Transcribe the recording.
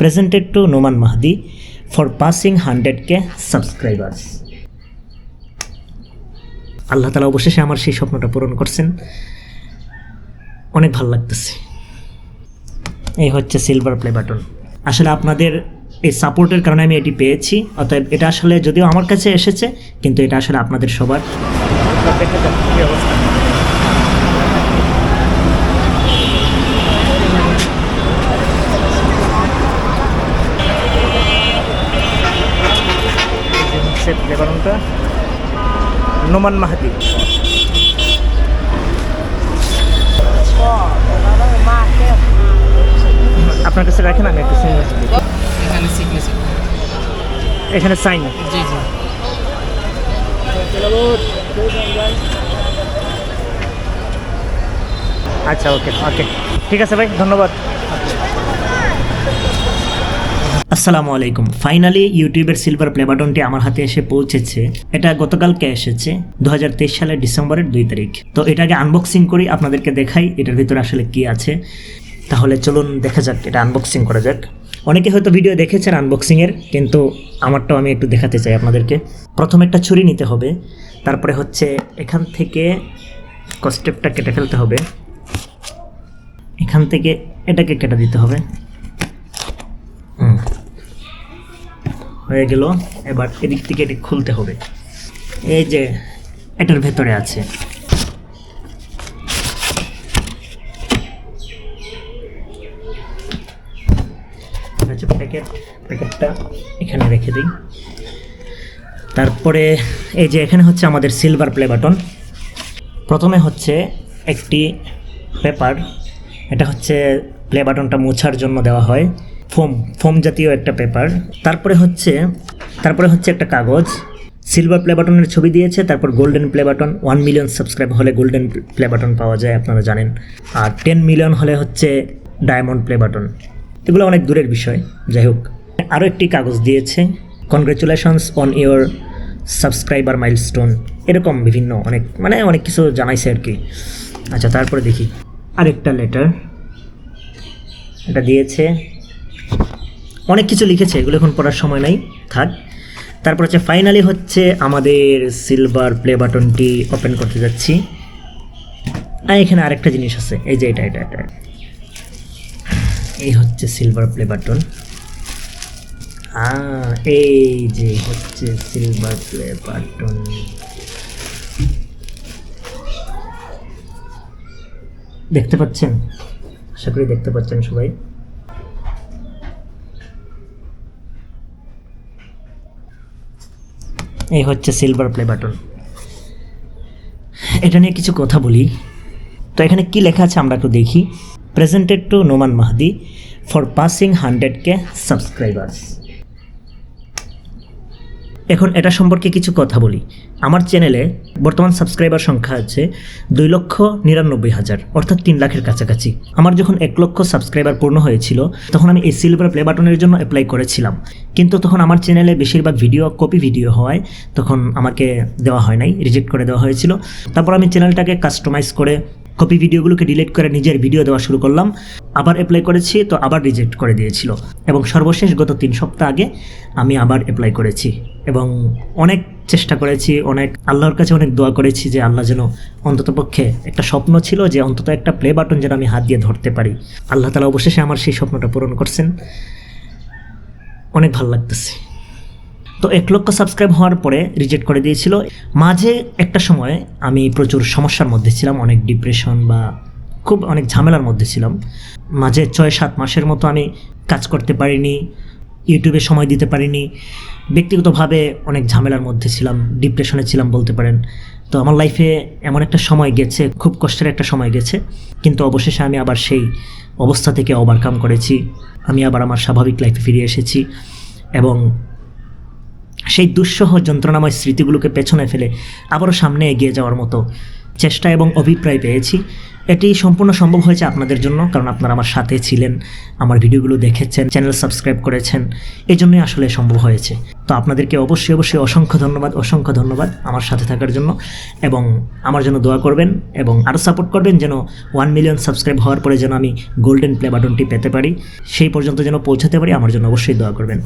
presented to Noman Mahdi for passing 100k subscribers. আল্লাহ তালা অবশেষে আমার সেই স্বপ্নটা পূরণ করছেন। অনেক ভালো লাগতেছে। এই হচ্ছে সিলভার প্লে বাটন আসলে আপনাদের এই সাপোর্টের কারণে আমি এটি পেয়েছি, অতএব এটা আসলে যদিও আমার কাছে এসেছে, কিন্তু এটা আসলে আপনাদের সবার। বাটনটা নোমান মাহাদি আপনার কাছে রাখেন আমি একটু সিগনেচার এখানে সাইন জি জি। আচ্ছা ওকে ওকে। ঠিক আছে ভাই ধন্যবাদ। আসসালামু আলাইকুম। ফাইনালি ইউটিউবের সিলভার প্লে বাটনটি আমার হাতে এসে পৌঁছেছে। এটা গতকালকে এসেছে দু হাজার তেইশ সালের ডিসেম্বরের দুই তারিখ। তো এটাকে আনবক্সিং করি, আপনাদেরকে দেখাই এটার ভিতরে আসলে কি আছে। তাহলে চলুন দেখা যাক, এটা আনবক্সিং করা যাক। অনেকে হয়তো ভিডিও দেখেছেন আনবক্সিংয়ের কিন্তু আমারটাও আমি একটু দেখাতে চাই আপনাদেরকে। প্রথমে একটা ছুরি নিতে হবে, তারপরে হচ্ছে এখান থেকে কস্টেপটা কেটে ফেলতে হবে। এখান থেকে এটাকে কেটে দিতে হবে। হয়ে গেল। এবার এদিক থেকে এটি খুলতে হবে। এই যে, এটার ভেতরে আছে। প্যাকেট। প্যাকেটটা এখানে রেখে দিই। তারপরে এই যে, এখানে হচ্ছে আমাদের সিলভার প্লে বাটন প্রথমে হচ্ছে একটি পেপার এটা হচ্ছে প্লে বাটনটা মোছার জন্য দেওয়া হয়। ফোম ফোম জাতীয় একটা পেপার। তারপরে হচ্ছে তারপরে হচ্ছে একটা কাগজ। সিলভার প্লে বাটনের ছবি দিয়েছে, তারপর golden play button one million subscribe হলে গোল্ডেন প্লে বাটন পাওয়া যায়, আপনারা জানেন। আর টেন মিলিয়ন হলে হচ্ছে ডায়মন্ড প্লে বাটন এগুলো অনেক দূরের বিষয়, যাই হোক। আরও একটি কাগজ দিয়েছে congratulations on your subscriber milestone এরকম বিভিন্ন অনেক মানে অনেক কিছু জানাইছে আর কি। আচ্ছা তারপরে দেখি। আরেকটা লেটার এটা দিয়েছে অনেক কিছু লিখেছে, এগুলো এখন পড়ার সময় নাই, থাক। তারপর হচ্ছে ফাইনালি হচ্ছে আমাদের সিলভার প্লে বাটনটি ওপেন করতে যাচ্ছি। আর এখানে আরেকটা জিনিস আছে, এই যে এটা এটা এটা এই হচ্ছে সিলভার প্লে বাটন এই যে হচ্ছে সিলভার প্লে বাটন দেখতে পাচ্ছেন? আশা করি দেখতে পাচ্ছেন সবাই। এই হচ্ছে সিলভার প্লে বাটন এটা নিয়ে কিছু কথা বলি। তো এখানে কি লেখা আছে আমরা একটু দেখি। Presented to Noman Mahadi for passing hundred K subscribers এখন এটা সম্পর্কে কিছু কথা বলি। আমার চ্যানেলে বর্তমান সাবস্ক্রাইবার সংখ্যা আছে দুই লক্ষ নিরানব্বই হাজার, অর্থাৎ তিন লাখের কাছাকাছি। আমার যখন এক লক্ষ সাবস্ক্রাইবার পূর্ণ হয়েছিল, তখন আমি এই সিলভার প্লে বাটনের জন্য অ্যাপ্লাই করেছিলাম। কিন্তু তখন আমার চ্যানেলে বেশিরভাগ ভিডিও কপি ভিডিও হওয়ায় তখন আমাকে দেওয়া হয় নাই রিজেক্ট করে দেওয়া হয়েছিল। তারপর আমি চ্যানেলটাকে কাস্টমাইজ করে কপি ভিডিওগুলোকে ডিলিট করে নিজের ভিডিও দেওয়া শুরু করলাম। আবার অ্যাপ্লাই করেছি, তো আবার রিজেক্ট করে দিয়েছিল। এবং সর্বশেষ গত তিন সপ্তাহ আগে আমি আবার অ্যাপ্লাই করেছি। এবং অনেক চেষ্টা করেছি, অনেক আল্লাহর কাছে অনেক দোয়া করেছি যে আল্লাহ যেন অন্ততপক্ষে একটা স্বপ্ন ছিল যে অন্তত একটা প্লে বাটন যেন আমি হাত দিয়ে ধরতে পারি। আল্লাহ তালা অবশেষে আমার সেই স্বপ্নটা পূরণ করছেন। অনেক ভালো লাগতেছে। তো এক লক্ষ সাবস্ক্রাইব হওয়ার পরে রিজেক্ট করে দিয়েছিল। মাঝে একটা সময় আমি প্রচুর সমস্যার মধ্যে ছিলাম, অনেক ডিপ্রেশন বা খুব অনেক ঝামেলার মধ্যে ছিলাম। মাঝে ছয় সাত মাসের মতো আমি কাজ করতে পারিনি ইউটিউবে সময় দিতে পারিনি। ব্যক্তিগতভাবে অনেক ঝামেলার মধ্যে ছিলাম ডিপ্রেশনে ছিলাম বলতে পারেন। তো আমার লাইফে এমন একটা সময় গেছে, খুব কষ্টের একটা সময় গেছে। কিন্তু অবশেষে আমি আবার সেই অবস্থা থেকে ওভারকাম করেছি। আমি আবার আমার স্বাভাবিক লাইফে ফিরে এসেছি এবং সেই দুঃসহ যন্ত্রণাময় স্মৃতিগুলোকে পেছনে ফেলে আবারও সামনে এগিয়ে যাওয়ার মতো চেষ্টা এবং অভিপ্রায় পেয়েছি। এটি সম্পূর্ণ সম্ভব হয়েছে আপনাদের জন্য, কারণ আপনারা আমার সাথে ছিলেন, আমার ভিডিওগুলো দেখেছেন, চ্যানেল সাবস্ক্রাইব করেছেন এই জন্যই আসলে সম্ভব হয়েছে। তো আপনাদেরকে অবশ্যই অবশ্যই অসংখ্য ধন্যবাদ অসংখ্য ধন্যবাদ আমার সাথে থাকার জন্য, এবং আমার জন্য দোয়া করবেন এবং আরও সাপোর্ট করবেন যেন ওয়ান মিলিয়ন সাবস্ক্রাইব হওয়ার পরে যেন আমি গোল্ডেন প্লে বাটনটি পেতে পারি, সেই পর্যন্ত যেন পৌঁছাতে পারি, আমার জন্য অবশ্যই দোয়া করবেন।